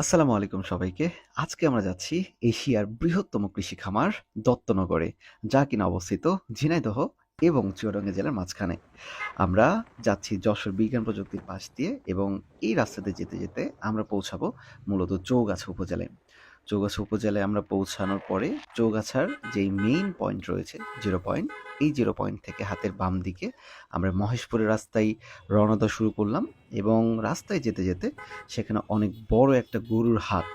আসসালামু আলাইকুম সবাইকে। আজকে আমরা যাচ্ছি এশিয়ার বৃহত্তম কৃষি খামার দত্তনগরে, যা কিনা অবস্থিত ঝিনাইদহ এবং চুয়াডাঙ্গা জেলার মাঝখানে। আমরা যাচ্ছি যশোর বিজ্ঞান প্রযুক্তির পাশ দিয়ে এবং এই রাস্তাতে যেতে, যেতে আমরা পৌঁছাবো মূলত চৌগাছা উপজেলায়। চৌগাছা উপজেলায় আমরা পৌঁছানোর পরে চৌগাছার যেই মেইন পয়েন্ট রয়েছে জিরো পয়েন্ট, এই জিরো পয়েন্ট থেকে হাতের বাম দিকে আমরা মহেশপুরের রাস্তায় রওনা শুরু করলাম এবং রাস্তায় যেতে, যেতে সেখানে অনেক বড় একটা গরুর হাট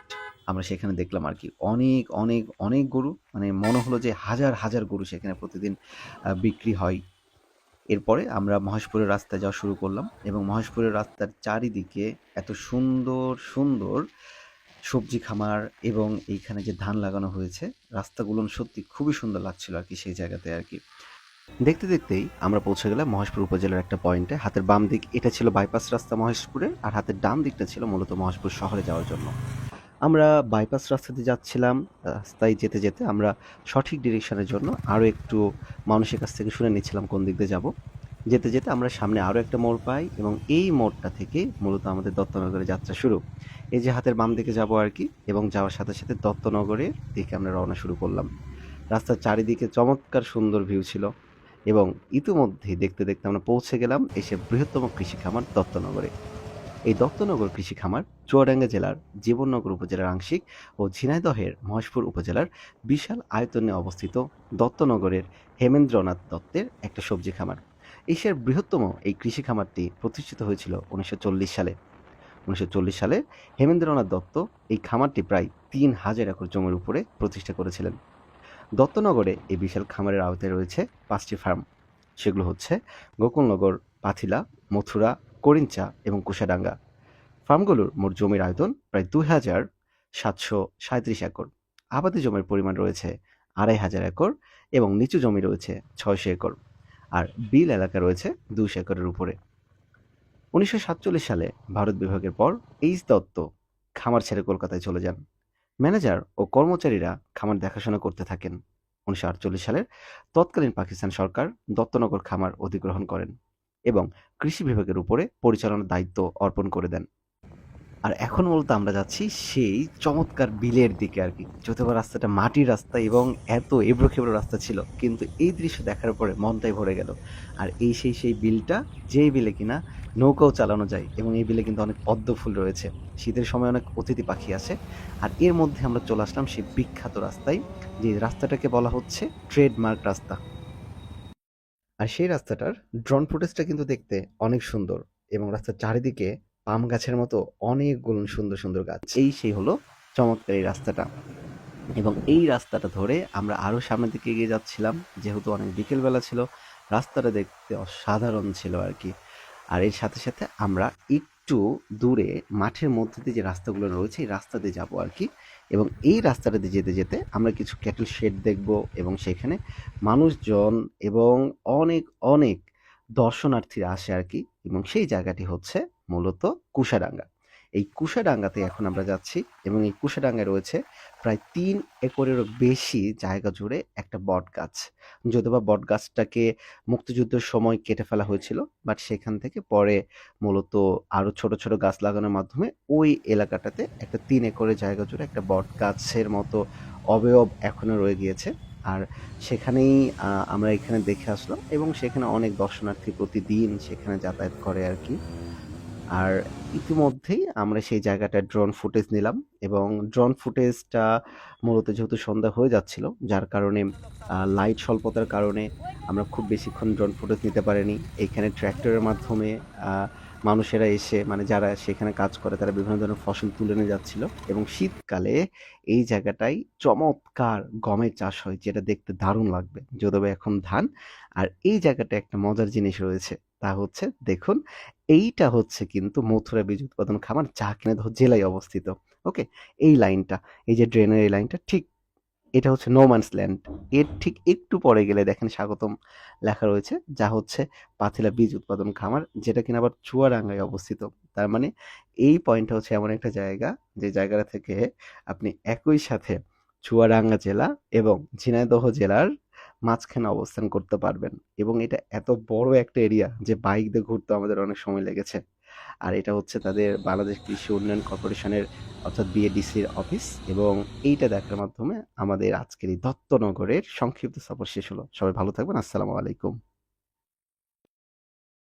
আমরা সেখানে দেখলাম আর কি। অনেক, অনেক, অনেক গরু মানে মনে হলো যে হাজার, হাজার গরু সেখানে প্রতিদিন বিক্রি হয়। এরপরে আমরা মহেশপুরের রাস্তায় যাওয়া শুরু করলাম এবং মহেশপুরের রাস্তার চারিদিকে এত সুন্দর, সুন্দর সবজি খামার এবং এইখানে যে ধান লাগানো হয়েছে, রাস্তাগুলো সত্যি খুবই সুন্দর লাগছিল আর কি সেই জায়গাতে আর কি দেখতে, দেখতেই আমরা পৌঁছে গেলাম মহেশপুর উপজেলার একটা পয়েন্টে। হাতের বাম দিক এটা ছিল বাইপাস রাস্তা মহেশপুরের, আর হাতের ডান দিকটা ছিল মূলত মহেশপুর শহরে যাওয়ার জন্য। আমরা বাইপাস রাস্তাতে যাচ্ছিলাম। রাস্তায় যেতে, যেতে আমরা সঠিক ডিরেকশনের জন্য আরও একটু মানুষের কাছ থেকে শুনে নিচ্ছিলাম কোন দিক দিয়ে যাব যেতে, যেতে আমরা সামনে আরও একটা মোড় পাই এবং এই মোড়টা থেকে মূলত আমাদের দত্তনগরের যাত্রা শুরু। এই যে হাতের বাম দিকে যাব আরকি এবং যাওয়ার সাথে, সাথে দত্তনগরের দিকে আমরা রওনা শুরু করলাম। রাস্তার চারিদিকে চমৎকার সুন্দর ভিউ ছিল এবং ইতিমধ্যেই দেখতে, দেখতে আমরা পৌঁছে গেলাম এসে বৃহত্তম কৃষি খামার দত্তনগরে। এই দত্তনগর কৃষি খামার চুয়াডাঙ্গা জেলার জীবননগর উপজেলার আংশিক ও ঝিনাইদহের মহেশপুর উপজেলার বিশাল আয়তনে অবস্থিত দত্তনগরের হেমেন্দ্রনাথ দত্তের একটা সবজি খামার। এশিয়ার বৃহত্তম এই কৃষি খামারটি প্রতিষ্ঠিত হয়েছিল উনিশশো চল্লিশ সালে। উনিশশো চল্লিশ সালে হেমেন্দ্রনাথ দত্ত এই খামারটি প্রায় তিন হাজার একর জমির উপরে প্রতিষ্ঠা করেছিলেন। দত্তনগরে এই বিশাল খামারের আওতায় রয়েছে পাঁচটি ফার্ম। সেগুলো হচ্ছে গোকুলনগর, পাথিলা, মথুরা, করিঞ্চা এবং কুশাডাঙ্গা। ফার্মগুলোর মোট জমির আয়তন প্রায় দুই হাজার সাতশো সাঁইত্রিশ একর। আবাদি জমির পরিমাণ রয়েছে আড়াই হাজার একর এবং নিচু জমি রয়েছে ছয়শো একর। আর বিল এলাকা রয়েছে দুশো একরের উপরে। উনিশশো সাতচল্লিশ সালে ভারত বিভাগের পর এইচ দত্ত খামার ছেড়ে কলকাতায় চলে যান। ম্যানেজার ও কর্মচারীরা খামার দেখাশোনা করতে থাকেন। উনিশশো আটচল্লিশ সালের তৎকালীন পাকিস্তান সরকার দত্তনগর খামার অধিগ্রহণ করেন এবং কৃষি বিভাগের উপরে পরিচালনার দায়িত্ব অর্পণ করে দেন। আর এখন বলতে আমরা যাচ্ছি সেই চমৎকার বিলের দিকে আর কি যদিওবা রাস্তাটা মাটির রাস্তা এবং এত এবড়ো-খেবড়ো রাস্তা ছিল। কিন্তু এই দৃশ্য দেখার পরে মনটাই ভরে গেল। আর এই সেই, সেই বিলটা যেই বিলে কিনা নৌকাও চালানো যায় এবং এই বিলে কিন্তু অনেক পদ্ম ফুল রয়েছে। শীতের সময় অনেক অতিথি পাখি আসে। আর এর মধ্যে আমরা চলে আসলাম সেই বিখ্যাত রাস্তায়, যে রাস্তাটাকে বলা হচ্ছে ট্রেডমার্ক রাস্তা। আর সেই রাস্তাটার ড্রোন ফুটেজটা কিন্তু দেখতে অনেক সুন্দর এবং রাস্তার চারিদিকে পাম গাছের মতো অনেকগুলো সুন্দর, সুন্দর গাছ। এই সেই হলো চমৎকার এই রাস্তাটা। এবং এই রাস্তাটা ধরে আমরা আরও সামনের দিকে এগিয়ে যাচ্ছিলাম। যেহেতু অনেক বিকেলবেলা ছিল, রাস্তাটা দেখতে অসাধারণ ছিল আর কি আর এর সাথে, সাথে আমরা একটু দূরে মাঠের মধ্যে দিয়ে যে রাস্তাগুলো রয়েছে, এই রাস্তা দিয়ে যাব আর কি এবং এই রাস্তাটা দিয়ে যেতে, যেতে আমরা কিছু ক্যাটল শেড দেখব এবং সেখানে মানুষজন এবং অনেক, অনেক দর্শনার্থীরা আসে আর কি এবং সেই জায়গাটি হচ্ছে মূলত কুশাডাঙ্গা। এই কুশাডাঙ্গাতে এখন আমরা যাচ্ছি এবং এই কুশাডাঙ্গায় রয়েছে প্রায় তিন একরেরও বেশি জায়গা জুড়ে একটা বটগাছ। যদিওবা বটগাছটাকে মুক্তিযুদ্ধের সময় কেটে ফেলা হয়েছিল। বাট সেখান থেকে পরে মূলত আরও ছোট, ছোট গাছ লাগানোর মাধ্যমে ওই এলাকাটাতে একটা তিন একরের জায়গা জুড়ে একটা বট গাছের মতো অবয়ব এখনও রয়ে গিয়েছে। আর সেখানেই আমরা এখানে দেখে আসলাম এবং সেখানে অনেক দর্শনার্থী প্রতিদিন সেখানে যাতায়াত করে আরকি। আর ইতিমধ্যেই আমরা সেই জায়গাটার ড্রোন ফুটেজ নিলাম এবং ড্রোন ফুটেজটা মূলত যেহেতু সন্ধ্যা হয়ে যাচ্ছিল, যার কারণে লাইট স্বল্পতার কারণে আমরা খুব বেশিক্ষণ ড্রোন ফুটেজ নিতে পারিনি। এইখানে ট্র্যাক্টরের মাধ্যমে মানুষেরা এসে মানে যারা সেখানে কাজ করে তারা বিভিন্ন ধরনের ফসল তুলে নিয়ে যাচ্ছিল এবং শীতকালে এই জায়গাটায় চমৎকার গমের চাষ হয় যেটা দেখতে দারুণ লাগবে। যদিওবা এখন ধান। আর এই জায়গাটা একটা মজার জিনিস রয়েছে। তা হচ্ছে দেখুন, এইটা হচ্ছে কিন্তু মথুরা বীজ উৎপাদন খামার যা কিনা ঝিনাইদহ জেলায় অবস্থিত। ওকে? এই লাইনটা, এই যে ড্রেনের এই লাইনটা ঠিক এটা হচ্ছে নো ম্যানস ল্যান্ড। এর ঠিক একটু পরে গেলে দেখেন স্বাগতম লেখা রয়েছে যা হচ্ছে পাথিলা বীজ উৎপাদন খামার যেটা কিনা আবার চুয়াডাঙ্গায় অবস্থিত। তার মানে এই পয়েন্টটা হচ্ছে এমন একটা জায়গা যে জায়গাটা থেকে আপনি একই সাথে চুয়াডাঙ্গা জেলা এবং ঝিনাইদহ জেলার মাঝখানে অবস্থান করতে পারবেন। এবং এটা এত বড় একটা এরিয়া যে বাইক দিয়ে ঘুরতে আমাদের অনেক সময় লেগেছে। আর এটা হচ্ছে তাদের বাংলাদেশ কৃষি উন্নয়ন কর্পোরেশনের অর্থাৎ বিএডিসির অফিস এবং এইটা দেখার মাধ্যমে আমাদের আজকের এই দত্তনগরের সংক্ষিপ্ত সফর শেষ হলো। সবাই ভালো থাকবেন। আসসালামু আলাইকুম।